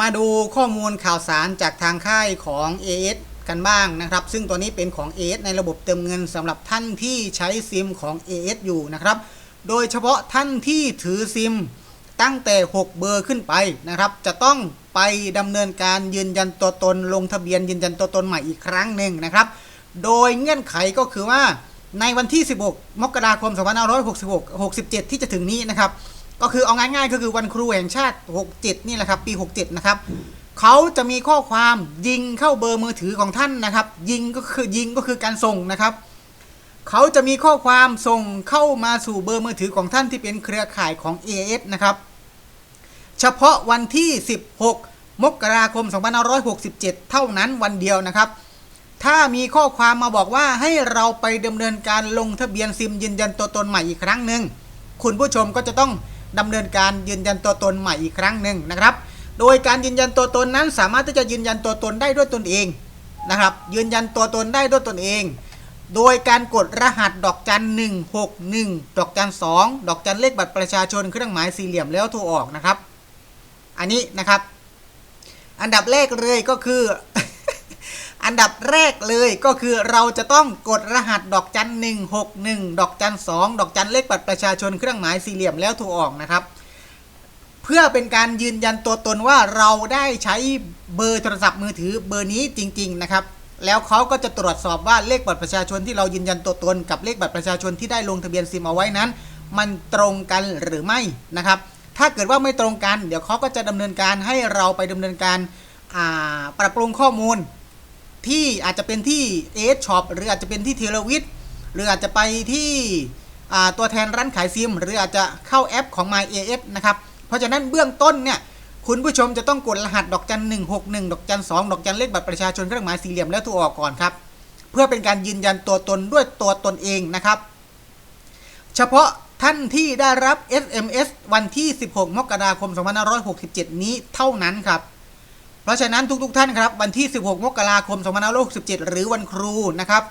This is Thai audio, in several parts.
มาดูข้อมูลข่าวสารจากทางค่ายของ AS กันบ้างนะครับ ซึ่งตัวนี้เป็นของ AS ในระบบเติมเงินสำหรับท่านที่ใช้ซิมของ AS อยู่นะครับ โดยเฉพาะท่านที่ถือซิมตั้งแต่ 6 เบอร์ขึ้นไปนะครับ จะต้องไปดำเนินการยืนยันตัวตน ลงทะเบียนยืนยันตัวตนใหม่อีกครั้งหนึ่งนะครับ โดยเงื่อนไขก็คือว่าในวันที่ 16 มกราคม 2566 67 ที่จะถึงนี้นะครับ ก็คือเอาง่ายๆก็คือวันครูแห่งชาติ 67 นี่แหละครับ ปี 67 นะครับเขาจะมีข้อความยิงเข้าเบอร์มือถือของท่านนะครับ ยิงก็คือยิงก็คือการส่งนะครับเขาจะมีข้อความส่งเข้ามาสู่เบอร์มือถือของท่านที่เป็นเครือข่ายของ AS นะครับ เฉพาะวันที่ 16 มกราคม 2567 เท่านั้นวันเดียวนะครับ ถ้ามีข้อความมาบอกว่าให้เราไปดำเนินการลงทะเบียนซิมยืนยันตัวตนใหม่อีกครั้งหนึ่งคุณผู้ชมก็จะต้อง ดำเนินการยืนยันตัวตนใหม่อีกครั้งหนึ่งนะครับ โดยการยืนยันตัวตนนั้นสามารถที่จะยืนยันตัวตนได้ด้วยตนเองนะครับ ยืนยันตัวตนได้ด้วยตนเอง โดยการกดรหัสดอกจันหนึ่งหกหนึ่งดอกจันสองดอกจันเลขบัตรประชาชนเครื่องหมายสี่เหลี่ยมแล้วโทรออกนะครับ อันนี้นะครับ อันดับแรกเลยก็คือ อันดับแรกเลยก็คือเราจะต้องกดรหัสดอกจันหนึ่งหกหนึ่งดอกจันสองดอกจันเลขบัตรประชาชนเครื่องหมายสี่เหลี่ยมแล้วโทรออกนะครับ เพื่อเป็นการยืนยันตัวตนว่าเราได้ใช้เบอร์โทรศัพท์มือถือเบอร์นี้จริง ๆ นะครับ แล้วเขาก็จะตรวจสอบว่าเลขบัตรประชาชนที่เรายืนยันตัวตนกับเลขบัตรประชาชนที่ได้ลงทะเบียนซิมเอาไว้นั้น มันตรงกันหรือไม่นะครับ ถ้าเกิดว่าไม่ตรงกัน เดี๋ยวเขาก็จะดำเนินการให้เราไปดำเนินการปรับปรุงข้อมูล ที่อาจจะเป็นที่เอสช็อปหรืออาจจะเป็นที่เทเลวิทหรืออาจจะไปที่ตัวแทนร้านขายซิม หรืออาจจะเข้าแอปของ My AS นะครับ เพราะฉะนั้นเบื้องต้นเนี่ยคุณผู้ชมจะต้องกดรหัสดอกจัน 161 ดอกจัน 2 ดอกจันเลขบัตรประชาชนเครื่องหมายสี่เหลี่ยมแล้วโทรออกก่อนครับ เพื่อเป็นการยืนยันตัวตนด้วยตัวตนเองนะครับ เฉพาะท่านที่ได้รับ SMS วันที่ 16 มกราคม 2567 นี้เท่านั้นครับ เพราะฉะนั้นทุกๆท่านครับวันที่ 16 มกราคม2567 หรือวันครูนะครับ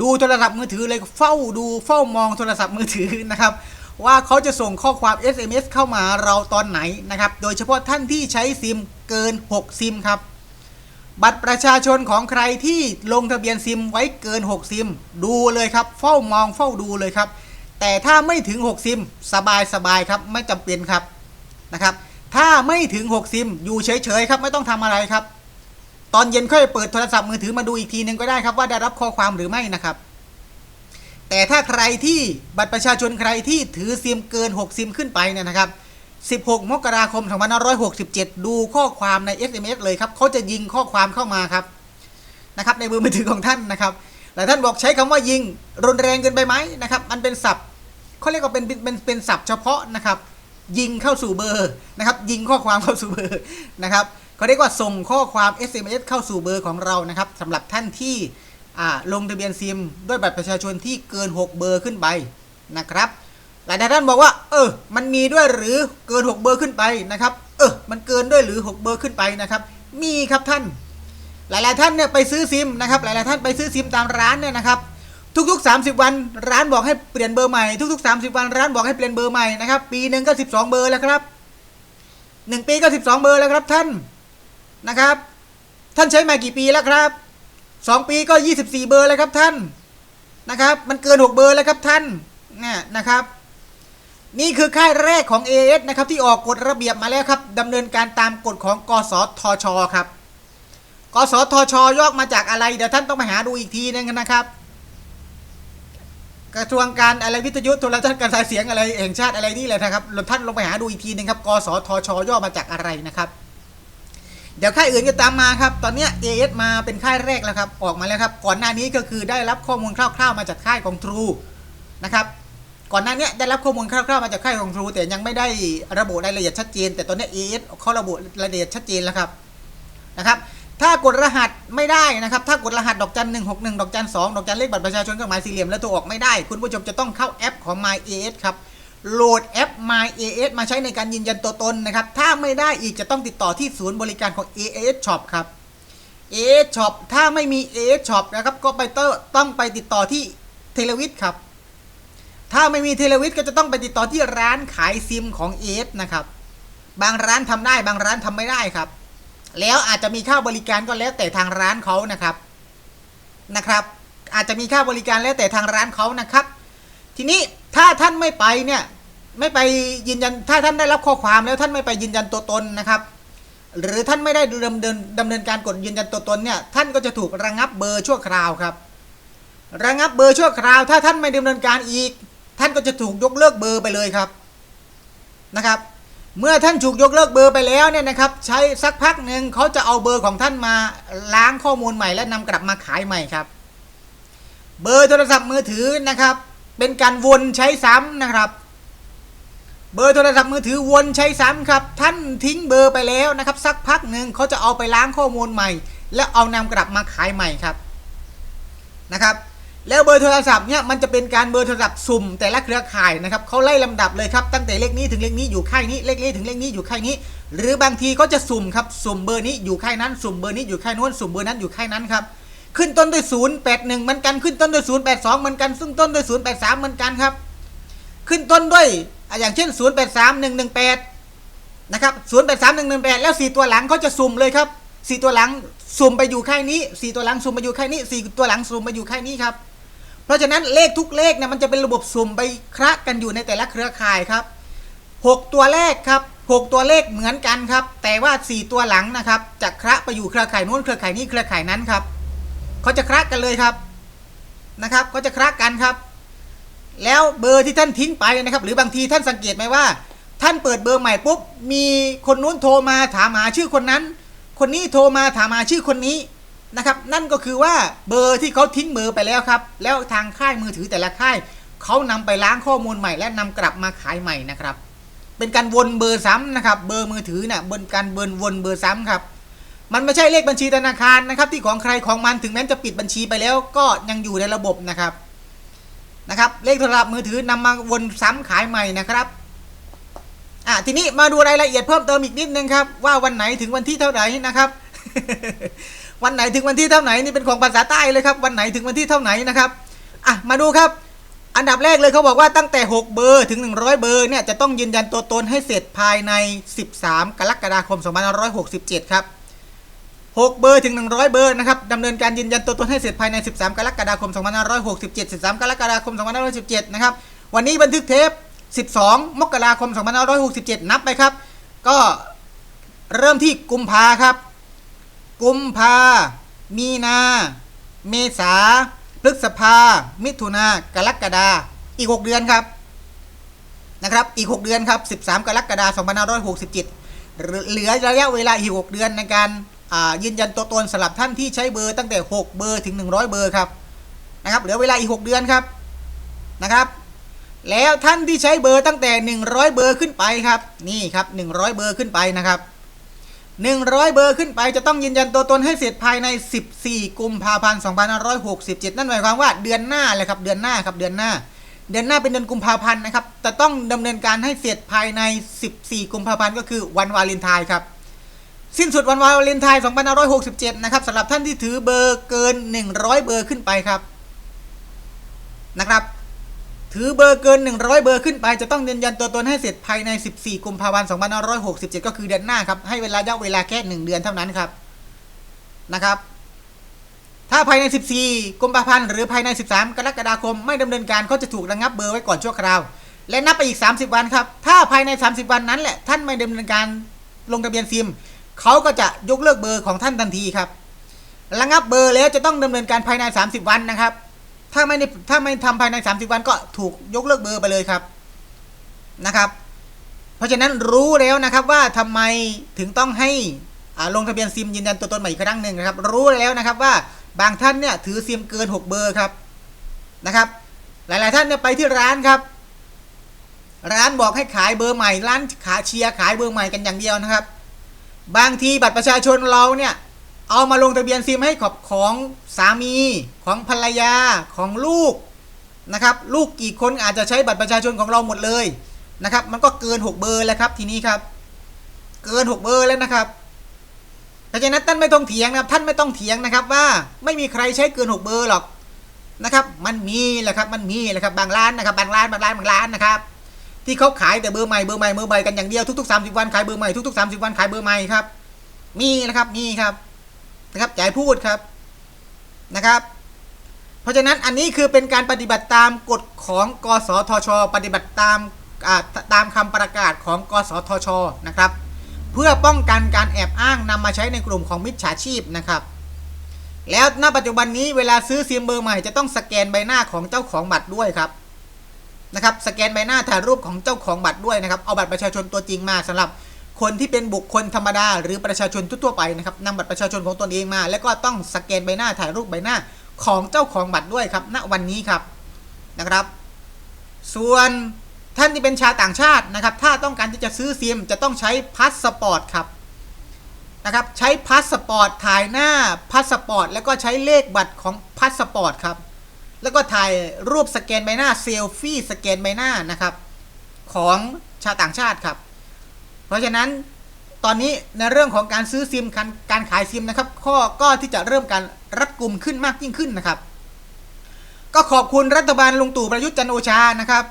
ดูโทรศัพท์มือถือเลยเฝ้าดูเฝ้ามองโทรศัพท์มือถือนะครับว่าเขาจะส่งข้อความ SMS เข้ามาเราตอนไหนนะครับ โดยเฉพาะท่านที่ใช้ซิมเกิน 6 ซิมครับ บัตรประชาชนของใครที่ลงทะเบียนซิมไว้เกิน 6 ซิม ดูเลยครับ เฝ้ามองเฝ้าดูเลยครับ แต่ถ้าไม่ถึง 6 ซิม สบายสบายครับ ไม่จำเป็นครับนะครับ ถ้าไม่ถึง 6 ซิม อยู่เฉยๆครับไม่ต้องทำอะไรครับ ตอนเย็นค่อยเปิดโทรศัพท์มือถือมาดูอีกทีหนึงก็ได้ครับว่าได้รับข้อความหรือไม่นะครับ แต่ถ้าใครที่บัตรประชาชนใครที่ถือซิมเกิน 6 ซิมขึ้นไปเนี่ยนะครับ 16 มกราคม2567 ดูข้อความใน SMS เลยครับเขาจะยิงข้อความเข้ามาครับนะครับในเบอมือถือของท่านนะครับหลายท่านบอกใช้คำว่ายิงรุนแรงเกินไปไหมนะครับ มันเป็นศัพท์เขาเรียกว่าเป็นเป็นเป็นเป็นศัพท์เฉพาะนะครับ ยิงเข้าสู่เบอร์นะครับ ยิงข้อความเข้าสู่เบอร์นะครับเขาเรียกว่าส่งข้อความ SMS เข้าสู่เบอร์ของเรานะครับสำหรับท่านที่อ่าลงทะเบียนซิม ด้วยบัตรประชาชนที่เกิน 6 เบอร์ขึ้นไปนะครับหลายท่านบอกว่า เออ มันมีด้วยหรือเกิน 6 เบอร์ขึ้นไปนะครับ เออ มันเกินด้วยหรือ 6 เบอร์ขึ้นไปนะครับ มีครับท่าน หลาย ๆ ท่านเนี่ยไปซื้อซิมนะครับ หลาย ๆ ท่านไปซื้อซิมตามร้านเนี่ยนะครับ ทุกๆ 30 วันร้านบอกให้เปลี่ยนเบอร์ใหม่ทุก ๆ 30 วันร้านบอกให้เปลี่ยนเบอร์ใหม่นะครับปีหนึ่งก็ 12 เบอร์แล้วครับหนึ่งปีก็ 12 เบอร์แล้วครับท่านนะครับ ท่านใช้มากี่ปีแล้วครับสองปีก็ 24 เบอร์แล้วครับท่านนะครับ มันเกิน 6 เบอร์แล้วครับท่านเนี่ยนะครับ นี่คือค่ายแรกของ AS นะครับที่ออกกฎระเบียบมาแล้วครับดำเนินการตามกฎของกสทช ครับ กสทชย่อมาจากอะไรเดี๋ยวท่านต้องไปหาดูอีกทีนึงนะครับ กระทรวงการอะไรวิทยุโทรทัศน์การสายเสียงอะไรแห่งชาติอะไรนี่แหละนะครับท่านลงไปหาดูอีกทีนึงครับกสทช ย่อมาจากอะไรนะครับเดี๋ยวค่ายอื่นก็ตามมาครับ ตอนนี้ย AS มาเป็นค่ายแรกแล้วครับ ออกมาแล้วครับ ก่อนหน้านี้ก็คือได้รับข้อมูลคร่าวๆมาจากค่ายของ True นะครับ ก่อนหน้านี้ได้รับข้อมูลคร่าวๆมาจากค่ายของ True แต่ยังไม่ได้ระบุรายละเอียดชัดเจน แต่ตอนนี้ย AS เขาระบุรายละเอียดชัดเจนแล้วครับ นะครับ ถ้ากดรหัสไม่ได้นะครับ ถ้ากดรหัสดอกจันหนึ่งหกหนึ่งดอกจันสองดอกจันเลขบัตรประชาชนเครื่องหมายสี่เหลี่ยมแล้วตัวออกไม่ได้ คุณผู้ชมจะต้องเข้าแอปของ My AS ครับโหลดแอป My AS มาใช้ในการยืนยันตัวตนนะครับ ถ้าไม่ได้อีกจะต้องติดต่อที่ศูนย์บริการของ AS Shop ครับ AS Shop ถ้าไม่มี AS Shop นะครับก็ไปต้องไปติดต่อที่เทเลวิทครับ ถ้าไม่มีเทเลวิทก็จะต้องไปติดต่อที่ร้านขายซิมของ AS นะครับ บางร้านทำได้บางร้านทำไม่ได้ครับ แล้วอาจจะมีค่าบริการก็แล้วแต่ทางร้านเขานะครับนะครับ อาจจะมีค่าบริการแล้วแต่ทางร้านเขานะครับ ทีนี้ถ้าท่านไม่ไปเนี่ยไม่ไปยืนยันถ้าท่านได้รับข้อความแล้วท่านไม่ไปยืนยันตัวตนนะครับ หรือท่านไม่ได้ดำเนินดำเนินการกดยืนยันตัวตนเนี่ยท่านก็จะถูกระงับเบอร์ชั่วคราวครับ ระงับเบอร์ชั่วคราว ถ้าท่านไม่ดำเนินการอีก ท่านก็จะถูกยกเลิกเบอร์ไปเลยครับนะครับ เมื่อท่านถูกยกเลิกเบอร์ไปแล้วเนี่ยนะครับ ใช้สักพักหนึ่งเขาจะเอาเบอร์ของท่านมาล้างข้อมูลใหม่และนำกลับมาขายใหม่ครับ เบอร์โทรศัพท์มือถือนะครับ เป็นการวนใช้ซ้ำนะครับ เบอร์โทรศัพท์มือถือวนใช้ซ้ำครับ ท่านทิ้งเบอร์ไปแล้วนะครับ สักพักหนึ่งเขาจะเอาไปล้างข้อมูลใหม่ แล้วเอานำกลับมาขายใหม่ครับนะครับ แล้วเบอร์โทรศัพท์เนี่ยมันจะเป็นการเบอร์โทรศัพท์สุ่มแต่ละเครือข่ายนะครับเขาไล่ลำดับเลยครับตั้งแต่เลขนี้ถึงเลขนี้อยู่ค่ายนี้เลขนี้ถึงเลขนี้อยู่ค่ายนี้ หรือบางทีก็จะสุ่มครับสุ่มเบอร์นี้อยู่ค่ายนั้นสุ่มเบอร์นี้อยู่ค่ายนู้นสุ่มเบอร์นั้นอยู่ค่ายนั้นครับขึ้นต้นด้วยศูนย์แปดหนึ่งเหมือนกันขึ้นต้นด้วยศูนย์แปดสองเหมือนกันซึ่งต้นด้วยศูนย์แปดสามเหมือนกันครับ ขึ้นต้นด้วยอย่างเช่นศูนย์แปดสามหนึ่งหนึ่งแปดนะครับศูนย์แปดสามหนึ่งหนึ่งแล้วสี่ตัวหลังเขาจะสุ่มเลยครับสี่ตัวหลังสุ่มไปอยู่ค่ายนี้สี่ตัวหลังสุ่มไปอยู่ค่ายนี้สี่ตัวหลังสุ่มไปอยู่ค่ายนี้ครับ เพราะฉะนั้นเลขทุกเลขเนี่ยมันจะเป็นระบบสุ่มไปคละกันอยู่ในแต่ละเครือข่ายครับหกตัวแรกครับหกตัวเลขเหมือนกันครับ แต่ว่าสี่ตัวหลังนะครับจะคละไปอยู่เครือข่ายนู้นเครือข่ายนี้เครือข่ายนั้นครับเขาจะคละกันเลยครับนะครับเขาจะคละกันครับ แล้วเบอร์ที่ท่านทิ้งไปนะครับ หรือบางทีท่านสังเกตไหมว่า ท่านเปิดเบอร์ใหม่ปุ๊บมีคนนู้นโทรมาถามหาชื่อคนนั้น คนนี้โทรมาถามหาชื่อคนนี้ นะครับ นั่นก็คือว่าเบอร์ที่เขาทิ้งเบอไปแล้วครับ แล้วทางค่ายมือถือแต่ละค่ายเขานำไปล้างข้อมูลใหม่ และนำกลับมาขายใหม่นะครับ เป็นการวนเบอร์ซ้ำนะครับเบอร์มือถือเนี่ยบนการเบิร์นวนเบอร์ซ้ำครับมันไม่ใช่เลขบัญชีธนาคารนะครับที่ของใครของมันถึงแม้จะปิดบัญชีไปแล้วก็ยังอยู่ในระบบนะครับนะครับเลขโทรศัพท์มือถือนำมาวนซ้ำขายใหม่นะครับอะทีนี้มาดูรายละเอียดเพิ่มเติมอีกนิดนึงครับว่าวันไหนถึงวันที่เท่าไหร่นะครับ วันไหนถึงวันที่เท่าไหร่นี่เป็นของภาษาใต้เลยครับ วันไหนถึงวันที่เท่าไหร่นะครับอะมาดูครับ อันดับแรกเลยเขาบอกว่าตั้งแต่ 6 เบอร์ถึง 100 เบอร์เนี่ยจะต้องยืนยันตัวตนให้เสร็จภายใน 13 กรกฎาคม2567 ครับ 6 เบอร์ถึง 100 เบอร์นะครับดำเนินการยืนยันตัวตนให้เสร็จภายใน 13 กรกฎาคม2567 13 กรกฎาคม2517นะครับ วันนี้บันทึกเทป 12 มกราคม2567 นับไปครับ ก็เริ่มที่กุมภาครับ กุมภา มีนา เมษา พฤษภา มิถุนากรกฎาอีก 6 เดือนครับนะครับ อีก 6 เดือนครับ 13 กรกฎาคม2567 เหลือระยะเวลาอีก 6 เดือนในการยืนยันตัวตนสำหรับท่านที่ใช้เบอร์ตั้งแต่ 6 เบอร์ถึง 100 เบอร์ครับนะครับ เหลือเวลาอีก 6 เดือนครับนะครับ แล้วท่านที่ใช้เบอร์ตั้งแต่ 100 เบอร์ขึ้นไปครับ นี่ครับ 100 เบอร์ขึ้นไปนะครับ 100 เบอร์ขึ้นไปจะต้องยืนยันตัวตนให้เสร็จภายใน 14 กุมภาพันธ์ 2567 นั่นหมายความว่าเดือนหน้าเลยครับเดือนหน้าครับเดือนหน้า เดือนหน้าเป็นเดือนกุมภาพันธ์นะครับแต่ต้องดำเนินการให้เสร็จภายใน 14 กุมภาพันธ์ก็คือวันวาเลนไทน์ครับสิ้นสุดวันวาเลนไทน์ 2567 นะครับสำหรับท่านที่ถือเบอร์เกิน 100 เบอร์ขึ้นไปครับนะครับ ถือเบอร์เกิน 100 เบอร์ขึ้นไปจะต้องยืนยันตัวตนให้เสร็จภายใน 14 กุมภาพันธ์2567 ก็คือเดือนหน้าครับ ให้เวลาระยะเวลาแค่ 1 เดือนเท่านั้นครับนะครับ ถ้าภายใน 14 กุมภาพันธ์หรือภายใน 13 กรกฎาคมไม่ดำเนินการเขาจะถูกระงับเบอร์ไว้ก่อนชั่วคราว และนับไปอีก 30 วันครับ ถ้าภายใน 30 วันนั้นแหละท่านไม่ดำเนินการลงทะเบียนซิมเขาก็จะยกเลิกเบอร์ของท่านทันทีครับ ระงับเบอร์แล้วจะต้องดำเนินการภายใน 30 วันนะครับ ถ้าไม่ถ้าไม่ทำภายใน 30 วันก็ถูกยกเลิกเบอร์ไปเลยครับนะครับ เพราะฉะนั้นรู้แล้วนะครับว่าทำไมถึงต้องให้ลงทะเบียนซิมยืนยันตัวตนใหม่อีกครั้งหนึ่งนะครับ รู้แล้วนะครับว่าบางท่านเนี่ยถือซิมเกิน 6 เบอร์ครับนะครับ หลาย ๆ ท่านเนี่ยไปที่ร้านครับ ร้านบอกให้ขายเบอร์ใหม่ร้านขาเชียร์ขายเบอร์ใหม่กันอย่างเดียวนะครับ บางทีบัตรประชาชนเราเนี่ย เอามาลงทะเบียนซิมให้ขอบของสามีของภรรยาของลูกนะครับ ลูกกี่คนอาจจะใช้บัตรประชาชนของเราหมดเลยนะครับ มันก็เกิน 6 เบอร์แล้วครับทีนี้ครับ เกิน 6 เบอร์แล้วนะครับเพราะฉะนั้นท่านไม่ต้องเถียงนะครับ ท่านไม่ต้องเถียงนะครับว่าไม่มีใครใช้เกิน 6 เบอร์หรอกนะครับ มันมีแหละครับ มันมีแหละครับบางร้านนะครับ บางร้านบางร้านบางร้านนะครับ ที่เขาขายแต่เบอร์ใหม่เบอร์ใหม่เบอร์ใหม่กันอย่างเดียวทุกๆ30วันขายเบอร์ใหม่ทุกๆ30วันขายเบอร์ใหม่ครับ มีนะครับมีครับ นะครับอย่าให้พูดครับนะครับ เพราะฉะนั้นอันนี้คือเป็นการปฏิบัติตามกฎของกสทช ปฏิบัติตามตามคำประกาศของกสทชนะครับ เพื่อป้องกันการแอบอ้างนำมาใช้ในกลุ่มของมิจฉาชีพนะครับ แล้วณปัจจุบันนี้เวลาซื้อซิมเบอร์ใหม่จะต้องสแกนใบหน้าของเจ้าของบัตรด้วยครับนะครับสแกนใบหน้าถ่ายรูปของเจ้าของบัตรด้วยนะครับเอาบัตรประชาชนตัวจริงมาสำหรับ คนที่เป็นบุคคลธรรมดา หรือประชาชนทั่วไปนะครับนำบัตรประชาชนของตนเองมา แล้วก็ต้องสแกนใบหน้าถ่ายรูปใบหน้าของเจ้าของบัตรด้วยครับ ณวันนี้ครับนะครับ ส่วนท่านที่เป็นชาวต่างชาตินะครับ ถ้าต้องการที่จะซื้อซิมจะต้องใช้พาสปอร์ตครับนะครับ ใช้พาสปอร์ตถ่ายหน้าพาสปอร์ตแล้วก็ใช้เลขบัตรของพาสปอร์ตครับ แล้วก็ถ่ายรูปสแกนใบหน้าเซลฟี่สแกนใบหน้านะครับ ของชาวต่างชาติครับ เพราะฉะนั้นตอนนี้ในเรื่องของการซื้อซิมการการขายซิมนะครับข้อก็ที่จะเริ่มการรัดกลุ่มขึ้นมากยิ่งขึ้นนะครับ ก็ขอบคุณรัฐบาลลุงตู่ประยุทธ์จันโอชานะครับ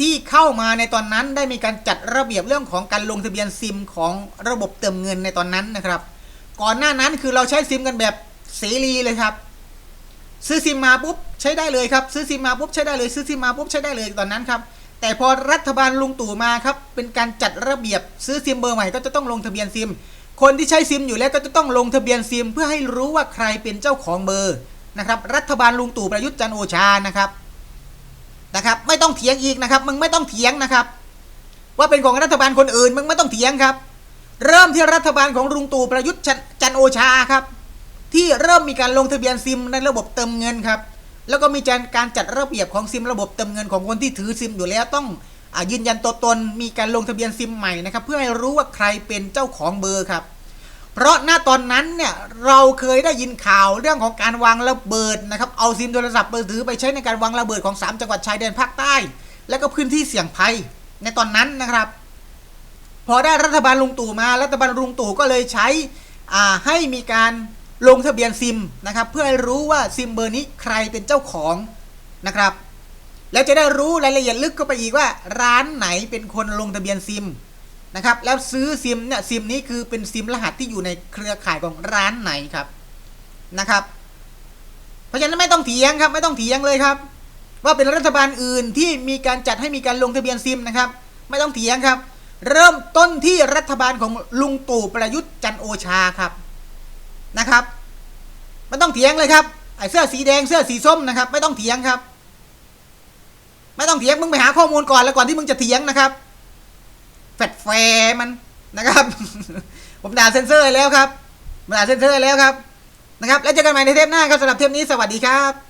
ที่เข้ามาในตอนนั้นได้มีการจัดระเบียบเรื่องของการลงทะเบียนซิมของระบบเติมเงินในตอนนั้นนะครับ ก่อนหน้านั้นคือเราใช้ซิมกันแบบเสรีเลยครับ ซื้อซิมมาปุ๊บใช้ได้เลยครับ ซื้อซิมมาปุ๊บใช้ได้เลย ซื้อซิมมาปุ๊บใช้ได้เลยตอนนั้นครับ แต่พอรัฐบาลลุงตู่มาครับ เป็นการจัดระเบียบซื้อซิมเบอร์ใหม่ก็จะต้องลงทะเบียนซิม คนที่ใช้ซิมอยู่แล้วก็จะต้องลงทะเบียนซิม เพื่อให้รู้ว่าใครเป็นเจ้าของเบอร์นะครับ รัฐบาลลุงตู่ประยุทธ์จันโอชานะครับนะครับ ไม่ต้องเถียงอีกนะครับมึงไม่ต้องเถียงนะครับ ว่าเป็นของรัฐบาลคนอื่นมึงไม่ต้องเถียงครับ เริ่มที่รัฐบาลของลุงตู่ประยุทธ์จันโอชาครับ ที่เริ่มมีการลงทะเบียนซิมในระบบเติมเงินครับ แล้วก็มีการจัดระเบียบของซิมระบบเติมเงินของคนที่ถือซิมอยู่แล้วต้องอยืนยันตัวตนมีการลงทะเบียนซิมใหม่นะครับเพื่อให้รู้ว่าใครเป็นเจ้าของเบอร์ครับ เพราะณตอนนั้นเนี่ยเราเคยได้ยินข่าวเรื่องของการวางระเบิดนะครับเอาซิมโทรศัพท์มือถือไปใช้ในการวางระเบิดของ 3 จังหวัดชายแดนภาคใต้ และก็พื้นที่เสี่ยงภัยในตอนนั้นนะครับ พอได้รัฐบาลลุงตู่มารัฐบาลลุงตู่ก็เลยใช้ให้มีการ ลงทะเบียนซิมนะครับ เพื่อให้รู้ว่าซิมเบอร์นี้ใครเป็นเจ้าของนะครับ แล้วจะได้รู้รายละเอียดลึกเข้าไปอีกว่า ร้านไหนเป็นคนลงทะเบียนซิมนะครับ แล้วซื้อซิมเนี่ยซิมนี้คือเป็นซิมรหัสที่อยู่ในเครือข่ายของร้านไหนครับนะครับ เพราะฉะนั้นไม่ต้องเถียงครับ ไม่ต้องเถียงเลยครับ ว่าเป็นรัฐบาลอื่นที่มีการจัดให้มีการลงทะเบียนซิมนะครับ ไม่ต้องเถียงครับ เริ่มต้นที่รัฐบาลของลุงตู่ประยุทธ์จันโอชาครับ นะครับไม่ต้องเถียงเลยครับไอ้เสื้อสีแดงเสื้อสีส้มนะครับ ไม่ต้องเถียงครับ ไม่ต้องเถียงมึงไปหาข้อมูลก่อนแล้วก่อนที่มึงจะเถียงนะครับแฟดแฟมันนะครับ ผมด่าเซนเซอร์แล้วครับผมด่าเซนเซอร์แล้วครับนะครับ แล้วเจอกันใหม่ในเทปหน้าครับสำหรับเทปนี้สวัสดีครับ